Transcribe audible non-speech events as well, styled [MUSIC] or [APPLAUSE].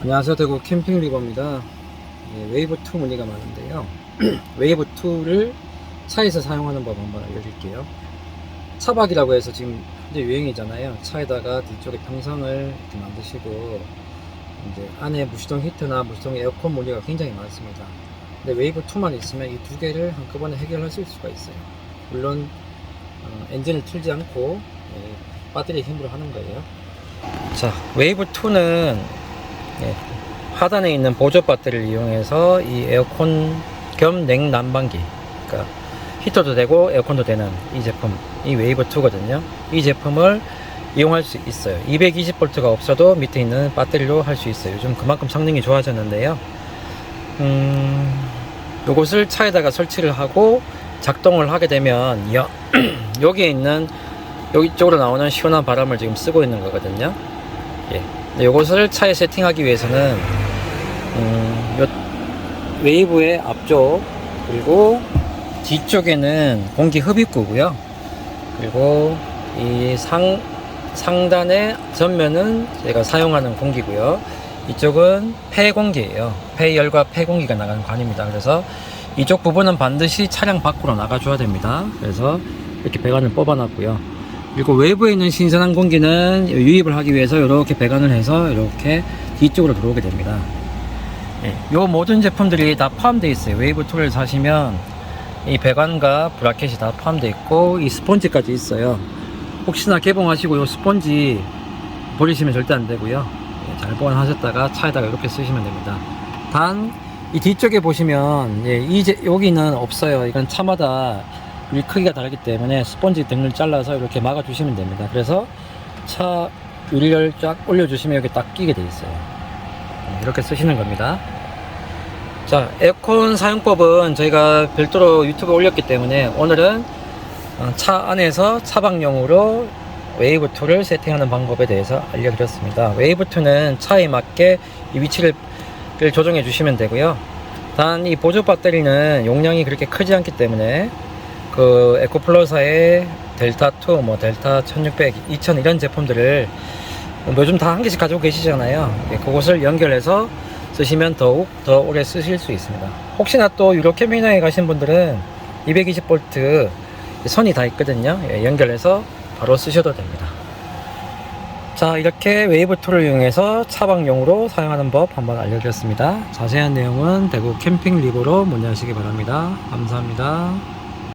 안녕하세요 대구 캠핑 리버입니다. 예, 웨이브 2 문의가 많은데요. [CLEARS THROAT] 웨이브 2를 차에서 사용하는 법 한번 알려드릴게요. 차박이라고 해서 지금 현재 유행이잖아요. 차에다가 뒤쪽에 평상을 이렇게 만드시고 이제 안에 무시동 히트나 무시동 에어컨 문의가 굉장히 많습니다. 근데 웨이브 2만 있으면 이 두 개를 한꺼번에 해결하실 수가 있어요. 물론 어, 엔진을 틀지 않고 예, 배터리 힘으로 하는 거예요. 자 웨이브 2는 예, 하단에 있는 보조 배터리를 이용해서 이 에어컨 겸 냉난방기 그러니까 히터도 되고 에어컨도 되는 이 제품 이 웨이브 2거든요. 이 제품을 이용할 수 있어요. 220V가 없어도 밑에 있는 배터리로 할 수 있어요. 요즘 그만큼 성능이 좋아졌는데요. 음, 요것을 차에다가 설치를 하고 작동을 하게 되면 여, [CLEARS THROAT] 여기에 있는 여기 쪽으로 나오는 시원한 바람을 지금 쓰고 있는 거거든요. 예. 이것을 차에 세팅하기 위해서는 음, 요 웨이브의 앞쪽 그리고 뒤쪽에는 공기 흡입구고요. 그리고 이 상 상단의 전면은 제가 사용하는 공기고요. 이쪽은 폐공기예요. 폐열과 폐공기가 나가는 관입니다. 그래서 이쪽 부분은 반드시 차량 밖으로 나가줘야 됩니다. 그래서 이렇게 배관을 뽑아놨고요. 그리고 외부에 있는 신선한 공기는 유입을 하기 위해서 이렇게 배관을 해서 이렇게 뒤쪽으로 들어오게 됩니다. 예, 요 모든 제품들이 다 포함되어 있어요. 웨이브 2를 사시면 이 배관과 브라켓이 다 포함되어 있고 이 스펀지까지 있어요. 혹시나 개봉하시고 요 스펀지 버리시면 절대 안 되고요. 예, 잘 보관하셨다가 차에다가 이렇게 쓰시면 됩니다. 단 이 뒤쪽에 보시면 예, 이 제, 여기는 없어요. 이건 차마다 이 크기가 다르기 때문에 스펀지 등을 잘라서 이렇게 막아 주시면 됩니다. 그래서 차 유리를 쫙 올려 주시면 여기 딱 끼게 돼 있어요. 네, 이렇게 쓰시는 겁니다. 자, 에어컨 사용법은 저희가 별도로 유튜브에 올렸기 때문에 오늘은 어, 차 안에서 차박용으로 웨이브 2를 세팅하는 방법에 대해서 알려드렸습니다. 웨이브 2는 차에 맞게 이 위치를 조정해 주시면 되고요. 단 이 보조 배터리는 용량이 그렇게 크지 않기 때문에 그 에코플러사의 델타 2, 뭐 델타 1600, 2000 이런 제품들을 요즘 다 한 개씩 가지고 계시잖아요. 예, 그것을 연결해서 쓰시면 더욱 더 오래 쓰실 수 있습니다. 혹시나 또 유로 캠핑장에 가신 분들은 220V 선이 다 있거든요. 예, 연결해서 바로 쓰셔도 됩니다. 자, 이렇게 웨이브 2를 이용해서 차박용으로 사용하는 법 한번 알려드렸습니다. 자세한 내용은 대구 캠핑 리브로 문의하시기 바랍니다. 감사합니다.